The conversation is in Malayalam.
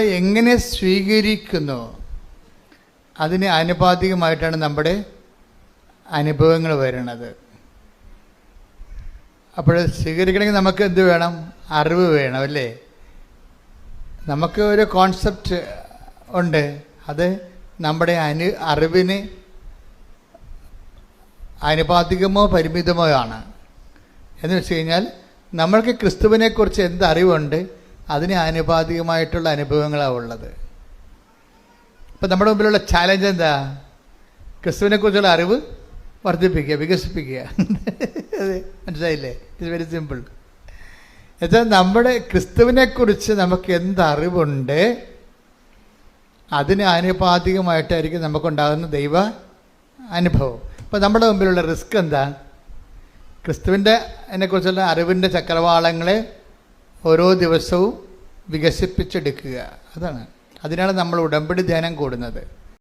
എങ്ങനെ സ്വീകരിക്കുന്നു? അതിന് ആനുപാതികമായിട്ടാണ് നമ്മുടെ അനുഭവങ്ങൾ വരുന്നത്. അപ്പോൾ സ്വീകരിക്കണമെങ്കിൽ നമുക്ക് എന്ത് വേണം? അറിവ് വേണം അല്ലേ? നമുക്ക് ഒരു കോൺസെപ്റ്റ് ഉണ്ട്. അത് നമ്മുടെ അനു അറിവിന് ആനുപാതികമോ പരിമിതമോ ആണ്. എന്ന് വെച്ച് കഴിഞ്ഞാൽ നമ്മൾക്ക് ക്രിസ്തുവിനെക്കുറിച്ച് എന്ത് അറിവുണ്ട്? അതിന് ആനുപാതികമായിട്ടുള്ള അനുഭവങ്ങളാണ് ഉള്ളത്. ഇപ്പം നമ്മുടെ മുമ്പിലുള്ള ചാലഞ്ച് എന്താ? ക്രിസ്തുവിനെക്കുറിച്ചുള്ള അറിവ് വർദ്ധിപ്പിക്കുക വികസിപ്പിക്കുക. മനസ്സിലായില്ലേ? ഇറ്റ്സ് വെരി സിമ്പിൾ എന്നുവെച്ചാൽ നമ്മുടെ ക്രിസ്തുവിനെക്കുറിച്ച് നമുക്ക് എന്ത് അറിവുണ്ട് അതിന് ആനുപാതികമായിട്ടായിരിക്കും നമുക്കുണ്ടാകുന്ന ദൈവ അനുഭവം. അപ്പോൾ നമ്മുടെ മുമ്പിലുള്ള റിസ്ക് എന്താ? ക്രിസ്തുവിന്റെ അതിനെക്കുറിച്ചുള്ള അറിവിന്റെ ചക്രവാളങ്ങളെ ഓരോ ദിവസവും വികസിപ്പിച്ചെടുക്കുക. അതാണ്. അതിനാണ് നമ്മൾ ഉടമ്പടി ധ്യാനം കൂടുന്നത്.